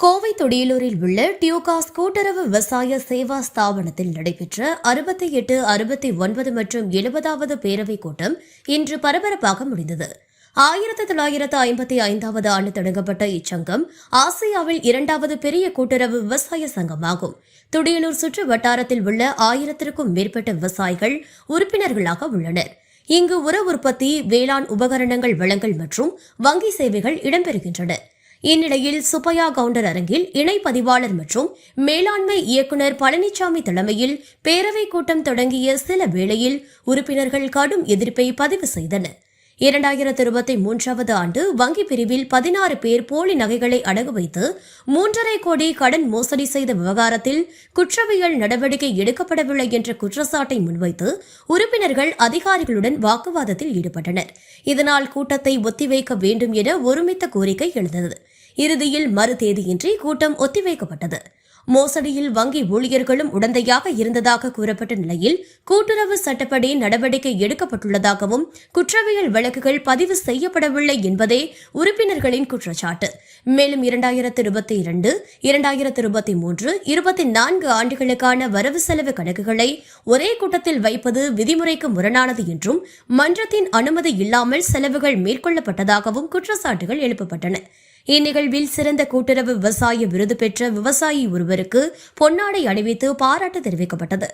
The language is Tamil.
கோவை தொடியலூரில் உள்ள டியூகாஸ் கூட்டுறவு விவசாய சேவா ஸ்தாபனத்தில் நடைபெற்ற அறுபத்தி எட்டு அறுபத்தி ஒன்பது மற்றும் எழுபதாவது பேரவைக் கூட்டம் இன்று பரபரப்பாக முடிந்தது. ஆயிரத்தி தொள்ளாயிரத்து ஐம்பத்தி ஐந்தாவது ஆண்டு தொடங்கப்பட்ட இச்சங்கம் ஆசியாவில் இரண்டாவது பெரிய கூட்டுறவு விவசாய சங்கமாகும். துடியலூர் சுற்று வட்டாரத்தில் உள்ள ஆயிரத்திற்கும் மேற்பட்ட விவசாயிகள் உறுப்பினர்களாக உள்ளனர். இங்கு உர உற்பத்தி வேளாண் உபகரணங்கள் வழங்கல் மற்றும் வங்கி சேவைகள் இடம்பெறுகின்றன. இந்நிலையில் சுப்பையா கவுண்டர் அரங்கில் இணை பதிவாளர் மற்றும் மேலாண்மை இயக்குநர் பழனிசாமி தலைமையில் பேரவைக் கூட்டம் தொடங்கிய சில வேளையில் உறுப்பினர்கள் கடும் எதிர்ப்பை பதிவு செய்தனர். இரண்டாயிரத்து இருபத்தி மூன்றாவது ஆண்டு வங்கி பிரிவில் பதினாறு பேர் போலி நகைகளை அடகு வைத்து மூன்றரை கோடி கடன் மோசடி செய்த விவகாரத்தில் குற்றவியல் நடவடிக்கை எடுக்கப்படவில்லை என்ற குற்றச்சாட்டை முன்வைத்து உறுப்பினர்கள் அதிகாரிகளுடன் வாக்குவாதத்தில் ஈடுபட்டனர். இதனால் கூட்டத்தை ஒத்திவைக்க வேண்டும் என ஒருமித்த கோரிக்கை எழுந்தது. இறுதியில் மறு தேதியின்றி கூட்டம் ஒத்திவைக்கப்பட்டது. மோசடியில் வங்கி ஊழியர்களும் உடந்தையாக இருந்ததாக கூறப்பட்ட நிலையில் கூட்டுறவு சட்டப்படி நடவடிக்கை எடுக்கப்பட்டுள்ளதாகவும் குற்றவியல் வழக்குகள் பதிவு செய்யப்படவில்லை என்பதே உறுப்பினர்களின் குற்றச்சாட்டு. மேலும் இரண்டாயிரத்து இருபத்தி இரண்டு இரண்டாயிரத்து இருபத்தி மூன்று இருபத்தி நான்கு ஆண்டுகளுக்கான வரவு செலவு கணக்குகளை ஒரே கூட்டத்தில் வைப்பது விதிமுறைக்கு முரணானது என்றும் மன்றத்தின் அனுமதி இல்லாமல் செலவுகள் மேற்கொள்ளப்பட்டதாகவும் குற்றச்சாட்டுகள் எழுப்பப்பட்டன. இந்நிகழ்வில் சிறந்த கூட்டுறவு விவசாய விருது பெற்ற விவசாயி ஒருவருக்கு பொன்னாடை அணிவித்து பாராட்டு தெரிவிக்கப்பட்டது.